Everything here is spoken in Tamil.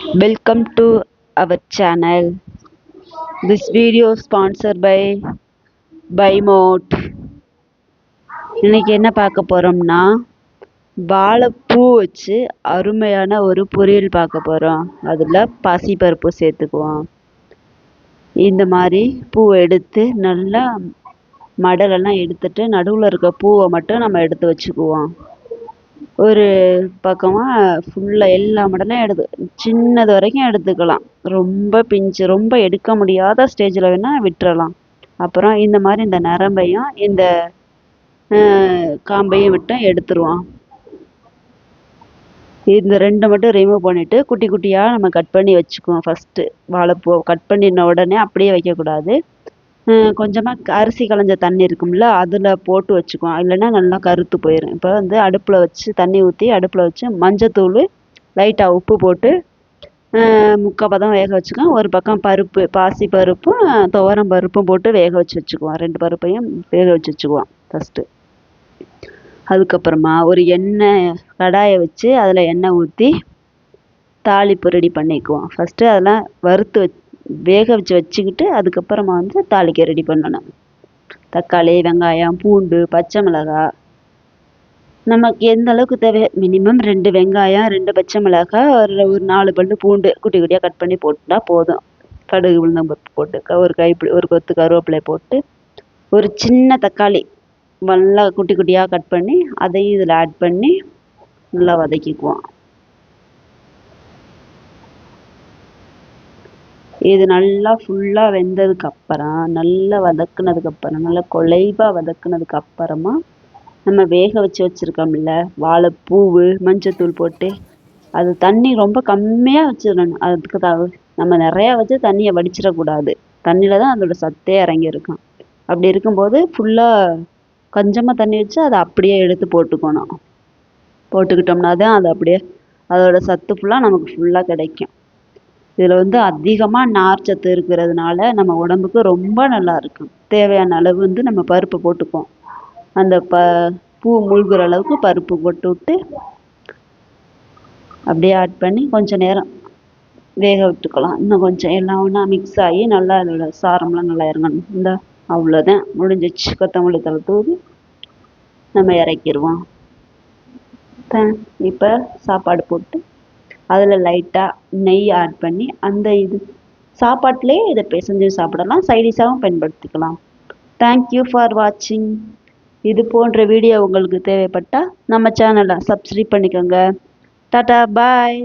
Welcome to our channel. This video sponsored by பைமோட் இன்னைக்கு என்ன பார்க்க போகிறோம்னா வாழைப்பூ வச்சு அருமையான ஒரு பொரியல் பார்க்க போகிறோம் அதில் பாசிப்பருப்பு சேர்த்துக்குவோம். இந்த மாதிரி பூவை எடுத்து நல்லா மடலெல்லாம் எடுத்துட்டு நடுவில் இருக்க பூவை மட்டும் நம்ம எடுத்து வச்சுக்குவோம். ஒரு பக்கமாக ஃபுல்லாக எல்லா மடலையும் எடுத்து சின்னது வரைக்கும் எடுத்துக்கலாம். ரொம்ப பிஞ்சு ரொம்ப எடுக்க முடியாத ஸ்டேஜில் வேணால் விட்டுறலாம். அப்புறம் இந்த மாதிரி இந்த நரம்பையும் இந்த காம்பையும் விட்டு எடுத்துருவோம் இந்த ரெண்டு மட்டும் ரிமூவ் பண்ணிவிட்டு குட்டி குட்டியாக நம்ம கட் பண்ணி வச்சுக்குவோம் ஃபஸ்ட்டு வாழைப்பூவை. கட் பண்ணின உடனே அப்படியே வைக்கக்கூடாது. கொஞ்சமாக அரிசி களைஞ்ச தண்ணி இருக்கும்ல அதில் போட்டு வச்சுக்குவோம் இல்லைன்னா நல்லா கருத்து போயிடும் இப்போ வந்து அடுப்பில் வச்சு தண்ணி ஊற்றி அடுப்பில் வச்சு மஞ்சத்தூள் லைட்டாக உப்பு போட்டு முக்கால் பதம் வேக வச்சுக்குவோம் ஒரு பக்கம் பருப்பு பாசி பருப்பும் துவரம் பருப்பும் போட்டு வேக வச்சு வச்சுக்குவோம் ரெண்டு பருப்பையும் வேக வச்சு வச்சுக்குவோம் ஃபஸ்ட்டு அதுக்கப்புறமா ஒரு எண்ணெய் கடாயை வச்சு அதில் எண்ணெய் ஊற்றி தாளிப்பு ரெடி பண்ணிக்குவோம். ஃபஸ்ட்டு அதெல்லாம் வறுத்து வச் வேக வச்சு வச்சுக்கிட்டு அதுக்கப்புறமா வந்து தாளிக்க ரெடி பண்ணணும். தக்காளி வெங்காயம் பூண்டு பச்சை மிளகாய் நமக்கு எந்த அளவுக்கு தேவை மினிமம் ரெண்டு வெங்காயம் ரெண்டு பச்சை மிளகாய் ஒரு ஒரு நாலு பல்லு பூண்டு குட்டி குட்டியாக கட் பண்ணி போட்டால் போதும். கடுகு உளுந்தம்பருப்பு போட்டு ஒரு கைப்பிடி ஒரு கொத்து கருவேப்பிலை போட்டு ஒரு சின்ன தக்காளி நல்லா குட்டி குட்டியாக கட் பண்ணி அதையும் இதில் ஆட் பண்ணி நல்லா வதக்கிக்குவோம். இது நல்லா ஃபுல்லாக வெந்ததுக்கு அப்புறம் நல்லா வதக்குனதுக்கு அப்புறம் நல்லா குலைவாக வதக்குனதுக்கு அப்புறமா நம்ம வேக வச்சு வச்சுருக்கோம்ல வாழைப்பூவு மஞ்சத்தூள் போட்டு அது தண்ணி ரொம்ப கம்மியாக வச்சிடணும். அதுக்கு த நம்ம நிறையா வச்சு தண்ணியை வடிச்சிடக்கூடாது. தண்ணியில் தான் அதோட சத்தே இறங்கியிருக்கும். அப்படி இருக்கும்போது ஃபுல்லாக கொஞ்சமாக தண்ணி வச்சு அதை அப்படியே எடுத்து போட்டுக்கணும். போட்டுக்கிட்டோம்னா தான் அது அப்படியே அதோட சத்து ஃபுல்லாக நமக்கு ஃபுல்லாக கிடைக்கும். இதில் வந்து அதிகமாக நார்ச்சத்து இருக்கிறதுனால நம்ம உடம்புக்கு ரொம்ப நல்லா இருக்கும். தேவையான அளவு வந்து நம்ம பருப்பு போட்டுக்குவோம் அந்த ப பூ முழுகிற அளவுக்கு பருப்பு போட்டு விட்டு அப்படியே ஆட் பண்ணி கொஞ்சம் நேரம் வேக விட்டுக்கலாம். இன்னும் கொஞ்சம் எல்லாம் ஒன்றா மிக்ஸ் ஆகி நல்லா அதோட சாரம்லாம் நல்லா இறங்கணும். இந்த அவ்வளோதான் முடிஞ்சிச்சு. கொத்தமல்லி தழை தூவி நம்ம இறக்கிடுவோம். இப்போ சாப்பாடு போட்டு அதில் லைட்டாக நெய் ஆட் பண்ணி அந்த இது சாப்பாட்டிலே இதை பிசைஞ்சு சாப்பிடலாம். சைடிஷாகவும் பயன்படுத்திக்கலாம். தேங்க்யூ ஃபார் வாட்சிங் இது போன்ற வீடியோ உங்களுக்கு தேவைப்பட்டால் நம்ம சேனலை சப்ஸ்கிரைப் பண்ணிக்கோங்க. டாட்டா பாய்